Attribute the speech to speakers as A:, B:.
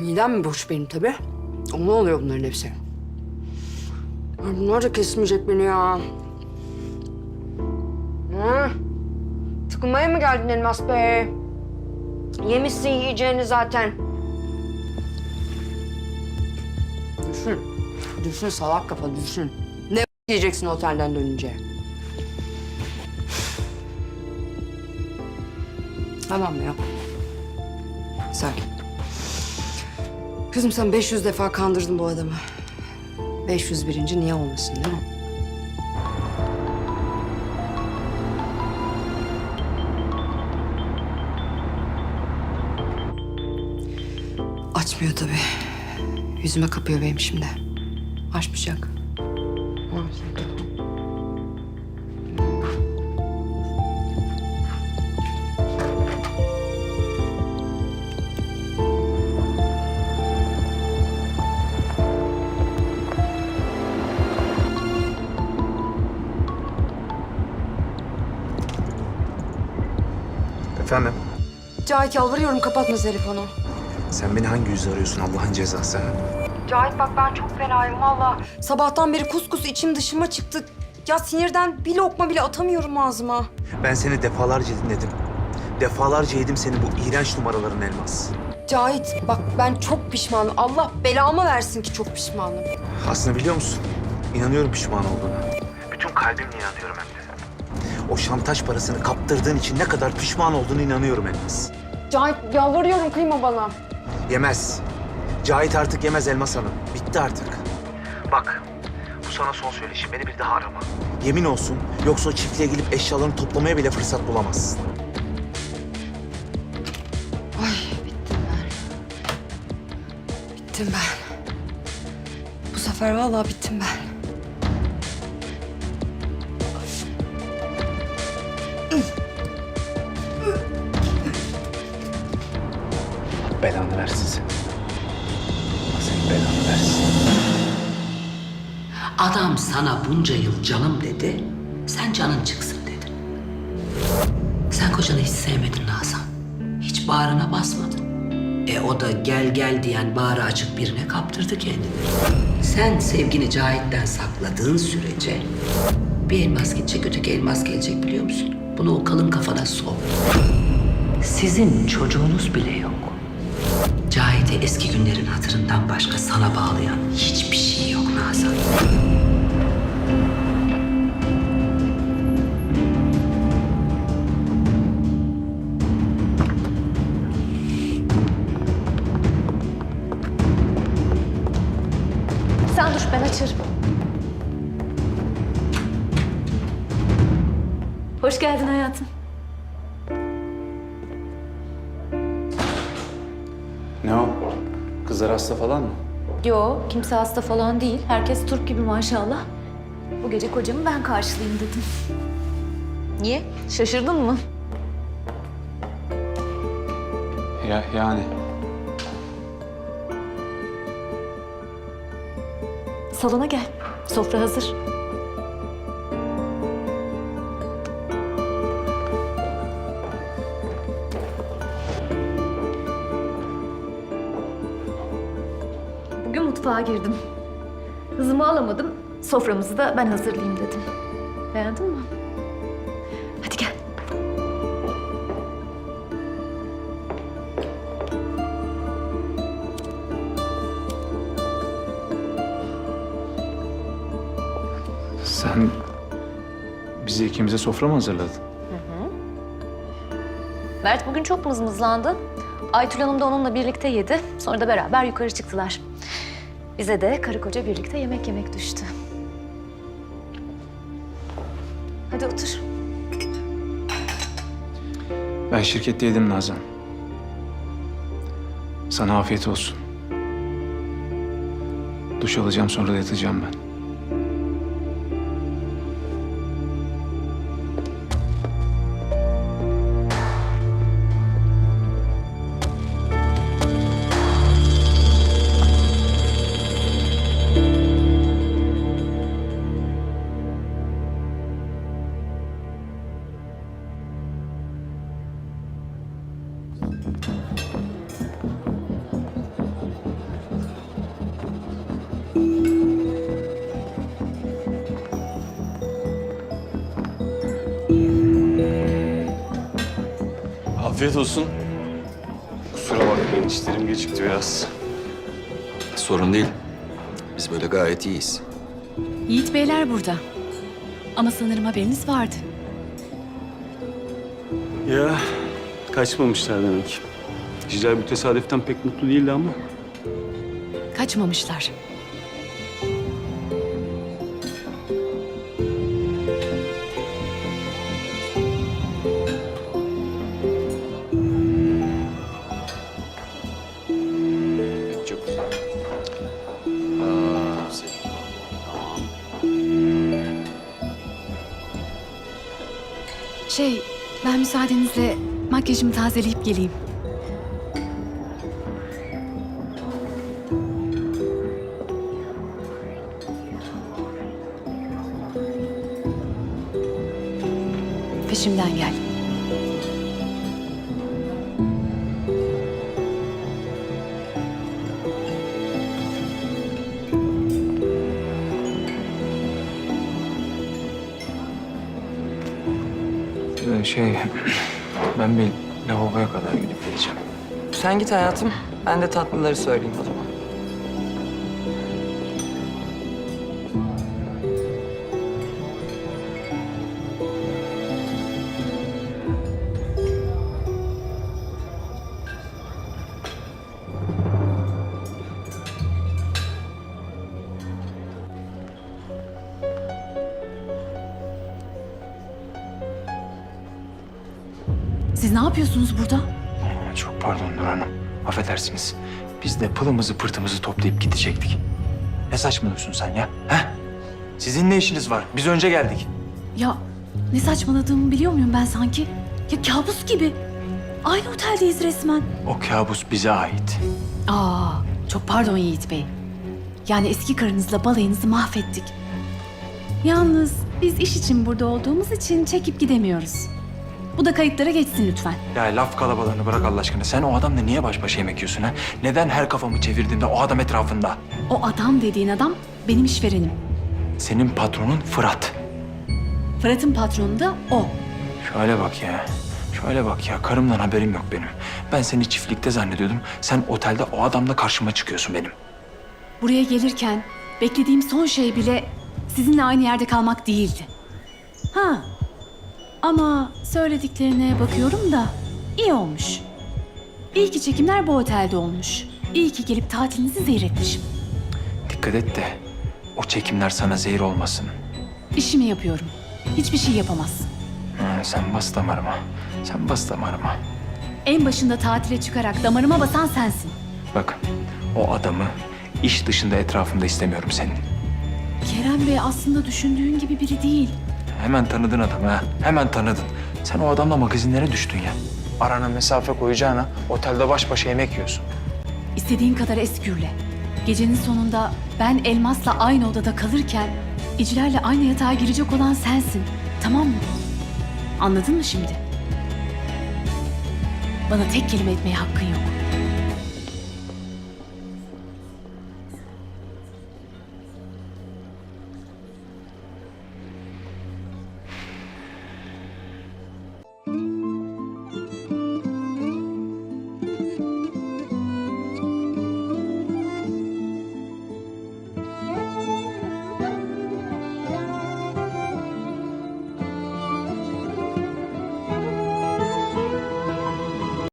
A: Midem mi boş benim tabii. Ona oluyor bunların hepsi. Bunlar da kesmeyecek beni ya. Hı? Tıkınmaya mı geldin Elmas Bey? Yemişsin yiyeceğini zaten. Düşün. Düşün salak kafa düşün. Ne yiyeceksin otelden dönünce? Tamam ya. Sakin. Kızım sen 500 defa kandırdın bu adamı. 501. niye olmasın değil mi? Açmıyor tabii. Yüzüme kapıyor benim şimdi. Açmayacak. Açmayacak.
B: Efendim?
A: Cahit yalvarıyorum kapatma telefonu.
B: Sen beni hangi yüzle arıyorsun Allah'ın cezası? ha?
A: Cahit bak ben çok fenayım valla. Sabahtan beri kuskus içim dışıma çıktı. Ya sinirden bir lokma bile atamıyorum ağzıma.
B: Ben seni defalarca dinledim. Defalarca yedim senin bu iğrenç numaraların Elmas.
A: Cahit bak ben çok pişmanım. Allah belamı versin ki çok pişmanım.
B: Aslında biliyor musun? İnanıyorum pişman olduğuna. Bütün kalbimle inanıyorum hem de. O şantaj parasını kaptırdığın için ne kadar pişman olduğunu inanıyorum Elmas.
A: Cahit yalvarıyorum kıyma bana.
B: Yemez. Cahit artık yemez Elmas Hanım. Bitti artık. Bak, bu sana son söyleşim. Beni bir daha arama. Yemin olsun, yoksa o çiftliğe gelip eşyalarını toplamaya bile fırsat bulamazsın.
A: Bittim ben. Bu sefer vallahi bittim ben.
B: Belanı versin seni. Allah senin belanı versin.
C: Adam sana bunca yıl canım dedi, sen canın çıksın dedin. Sen kocanı hiç sevmedin Nazan. Hiç bağrına basmadın. E o da gel gel diyen bağrı açık birine kaptırdı kendini. Sen sevgini Cahit'ten sakladığın sürece bir elmas gidecek, öteki elmas gelecek biliyor musun? Bunu o kalın kafana sok. Sizin çocuğunuz bile yok. Cahit'i eski günlerin hatırından başka sana bağlayan hiçbir şey yok Nazan.
D: Sen dur ben açarım. Hoş geldin hayatım.
E: Kızlar hasta falan mı?
D: Yo kimse hasta falan değil. Herkes Türk gibi maşallah. Bu gece kocamı ben karşılayayım dedim. Niye? Şaşırdın mı?
E: Ya yani.
D: Salona gel. Sofra hazır. Bugün mutfağa girdim. Hızımı alamadım. Soframızı da ben hazırlayayım dedim. Beğendin mi? Hadi gel.
E: Sen bizi ikimize sofra mı hazırladın?
D: Mert bugün çok mızmızlandı. Aytül Hanım da onunla birlikte yedi. Sonra da beraber yukarı çıktılar. Bize de karı koca birlikte yemek yemek düştü. Hadi otur.
E: Ben şirkette yedim Nazan. Sana afiyet olsun. Duş alacağım sonra da yatacağım ben.
F: Afiyet olsun. Kusura bakmayın işlerim gecikti biraz.
G: Sorun değil. Biz böyle gayet iyiyiz.
H: Yiğit Beyler burada. Ama sanırım haberiniz vardı.
F: Ya kaçmamışlar demek. Hicral bu tesadüften pek mutlu değildi ama.
H: Kaçmamışlar.
G: Çok güzel. Aa, tamam.
H: Şey, ben müsaadenizle makyajımı tazeleyip geleyim. Peşimden gel.
E: Ee, şey, ben bir lavaboya kadar gidip geleceğim.
I: Sen git hayatım. Ben de tatlıları söyleyeyim o zaman.
H: Siz ne yapıyorsunuz burada?
E: Çok pardon Nur Hanım. Affedersiniz. Biz de pılımızı pırtımızı toplayıp gidecektik. Ne saçmalıyorsun sen ya? He? Sizin ne işiniz var? Biz önce geldik.
H: Ya ne saçmaladığımı biliyor muyum ben sanki? Ya kabus gibi. Aynı oteldeyiz resmen.
E: O kabus bize ait.
H: Aa, çok pardon Yiğit Bey. Yani eski karınızla balayınızı mahvettik. Yalnız biz iş için burada olduğumuz için çekip gidemiyoruz. Bu da kayıtlara geçsin lütfen.
E: Ya laf kalabalığını bırak Allah aşkına. Sen o adamla niye baş başa yemek yiyorsun ha? Neden her kafamı çevirdiğimde o adam etrafında?
H: O adam dediğin adam benim işverenim.
E: Senin patronun Fırat.
H: Fırat'ın patronu da o.
E: Şöyle bak ya. Şöyle bak ya. Karımdan haberim yok benim. Ben seni çiftlikte zannediyordum. Sen otelde o adamla karşıma çıkıyorsun benim.
H: Buraya gelirken beklediğim son şey bile sizinle aynı yerde kalmak değildi. Ha. Ama söylediklerine bakıyorum da iyi olmuş. İyi ki çekimler bu otelde olmuş. İyi ki gelip tatilinizi zehir etmişim.
E: Dikkat et de o çekimler sana zehir olmasın.
H: İşimi yapıyorum. Hiçbir şey yapamazsın.
E: Ha, sen bas damarıma. Sen bas damarıma.
H: En başında tatile çıkarak damarıma basan sensin.
E: Bak o adamı iş dışında etrafımda istemiyorum senin.
H: Kerem Bey aslında düşündüğün gibi biri değil.
E: Hemen tanıdın adamı ha. Hemen tanıdın. Sen o adamla magazinlere düştün ya. Arana mesafe koyacağına otelde baş başa yemek yiyorsun.
H: İstediğin kadar eskürle. Gecenin sonunda ben Elmas'la aynı odada kalırken İciler'le aynı yatağa girecek olan sensin. Tamam mı? Anladın mı şimdi? Bana tek kelime etmeye hakkın yok.